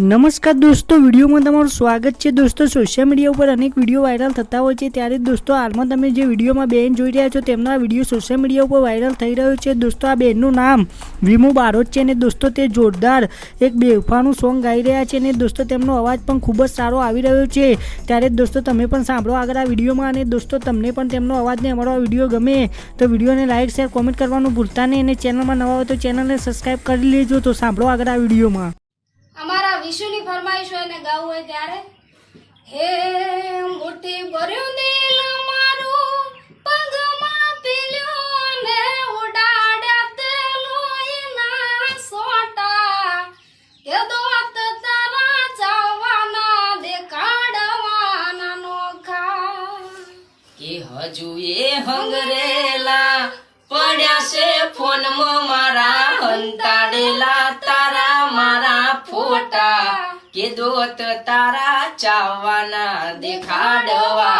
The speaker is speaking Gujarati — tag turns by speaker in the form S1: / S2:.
S1: નમસ્કાર દોસ્તો, વિડીયોમાં તમારું સ્વાગત છે. દોસ્તો સોશિયલ મીડિયા ઉપર અનેક વીડિયો વાયરલ થતા હોય છે. ત્યારે દોસ્તો, હાલમાં તમે જે વિડીયોમાં બેન જોઈ રહ્યા છો, તેમનો આ વીડિયો સોશિયલ મીડિયા ઉપર વાયરલ થઈ રહ્યો છે. દોસ્તો, આ બેનનું નામ વિમુ બારોટ છે અને દોસ્તો, તે જોરદાર એક બેફાનું સોંગ ગાઈ રહ્યા છે અને દોસ્તો, તેમનો અવાજ પણ ખૂબ જ સારો આવી રહ્યો છે. ત્યારે દોસ્તો, તમે પણ સાંભળો આગળ આ વિડીયોમાં અને દોસ્તો, તમને પણ તેમનો અવાજ ને અમારો આ વીડિયો ગમે તો વિડીયોને લાઇક શેર કોમેન્ટ કરવાનું ભૂલતા નહીં અને ચેનલમાં નવા હોય તો ચેનલને સબસ્ક્રાઈબ કરી લેજો. તો સાંભળો આગળ આ વિડીયોમાં.
S2: વિશુની ફરમાઈશ હોય ને ગાવું હોય ત્યારે, હે મુઠ્ઠી ભર્યું દિલ મારું, પગમાં ને ઉડાડ્યા તે લોહીના સોટા. કે દોત તારા ચાવાના, દેખાડવાના નોખા.
S3: કે હજુ એ હંગરેલા પડ્યા છે ફોનમાં મારા હંતાડેલા. કે દોત તારા ચાવવાના દેખાડવાના